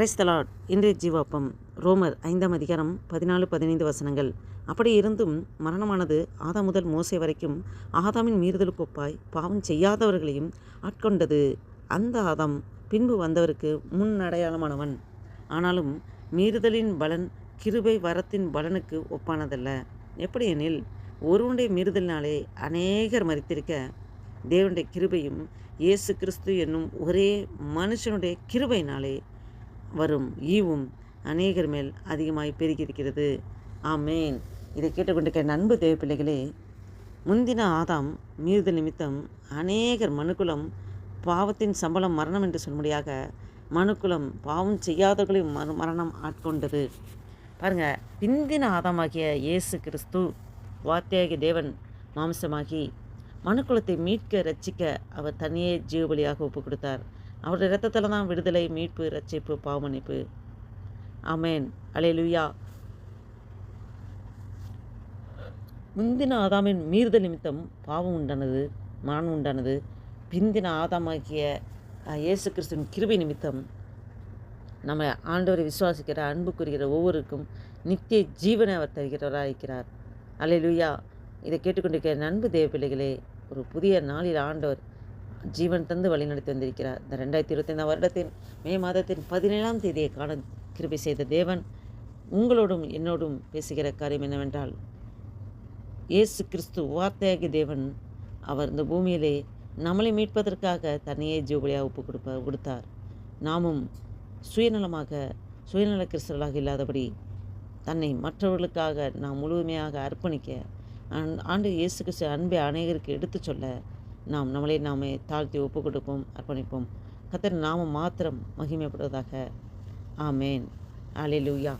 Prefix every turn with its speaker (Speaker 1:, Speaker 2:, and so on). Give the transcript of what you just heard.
Speaker 1: கிரைஸ்தலாட் இன்றைய ஜீவாப்பம் ரோமர் ஐந்தாம் அதிகாரம் பதினாலு பதினைந்து வசனங்கள். அப்படி இருந்தும் மரணமானது ஆதா முதல் மோசை வரைக்கும் ஆதாமின் மீறுதலுக்கு ஒப்பாய் பாவம் செய்யாதவர்களையும் ஆட்கொண்டது. அந்த ஆதாம் பின்பு வந்தவருக்கு முன் அடையாளமானவன். ஆனாலும் மீறுதலின் பலன் கிருபை வரத்தின் பலனுக்கு ஒப்பானதல்ல. எப்படியெனில் ஒருவனுடைய மீறுதலினாலே அநேகர் மறித்திருக்க தேவனுடைய கிருபையும் இயேசு கிறிஸ்து என்னும் ஒரே மனுஷனுடைய கிருபையினாலே வரும். ஈவும் அநேகர் மேல் அதிகமாய் பெருகியிருக்கிறது. ஆமேன். இதை கேட்டுக்கொண்டிருக்க நண்பு தேவப்பிள்ளைகளே முந்தின ஆதாம் மீறுதல் நிமித்தம் அநேகர் மனுக்குலம் பாவத்தின் சம்பளம் மரணம் என்று சொல்லும்படியாக மனுக்குலம் பாவம் செய்யாதவர்களையும் மறு மரணம் ஆட்கொண்டது. பாருங்க பிந்தின ஆதாமாகிய இயேசு கிறிஸ்து வார்த்தையாகிய தேவன் மாம்சமாகி மனுக்குலத்தை மீட்க ரட்சிக்க அவர் தனியே ஜீவபலியாக ஒப்பு கொடுத்தார் அவர் இரத்தத்தில் தான் விடுதலை மீட்பு ரட்சிப்பு பாவமன்னிப்பு. அமேன் அலையலுயா முந்தின ஆதாமின் மீறுதல் நிமித்தம் பாவம் உண்டானது மரணம் உண்டானது. பிந்தின ஆதாமாகிய இயேசு கிறிஸ்துவின் கிருபை நிமித்தம் நம்ம ஆண்டவரை விசுவாசிக்கிற அன்புக்குரிகிற ஒவ்வொருக்கும் நித்திய ஜீவனை அவர் தருகிறவராக இருக்கிறார் அலையலுயா இதை கேட்டுக்கொண்டிருக்கிற நண்பு தேவ பிள்ளைகளே ஒரு புதிய நாளில் ஆண்டவர் ஜீவன் தந்து வழிநடத்தி வந்திருக்கிறார். இந்த ரெண்டாயிரத்தி இருபத்தைந்தாம் வருடத்தின் மே மாதத்தின் பதினேழாம் தேதியை காண கிருபை செய்த தேவன் உங்களோடும் என்னோடும் பேசுகிற காரியம் என்னவென்றால் இயேசு கிறிஸ்து வார்த்தையாகி தேவன் அவர் இந்த பூமியிலே நம்மளை மீட்பதற்காக தன்னையே ஜீவபலியாக ஒப்பு கொடுப்ப கொடுத்தார். நாமும் சுயநலமாக சுயநல கிறிஸ்தவர்களாக இல்லாதபடி தன்னை மற்றவர்களுக்காக நாம் முழுமையாக அர்ப்பணிக்க ஆண்டு இயேசு கிறிஸ்து அன்பை அநேகருக்கு எடுத்துச் சொல்ல நாம் நம்மளை நாமே தாழ்த்தி ஒப்பு கொடுப்போம் அர்ப்பணிப்போம். கத்தர் நாமம் மாத்திரம் மகிமைப்படுவதாக. ஆமேன். அலிலூயா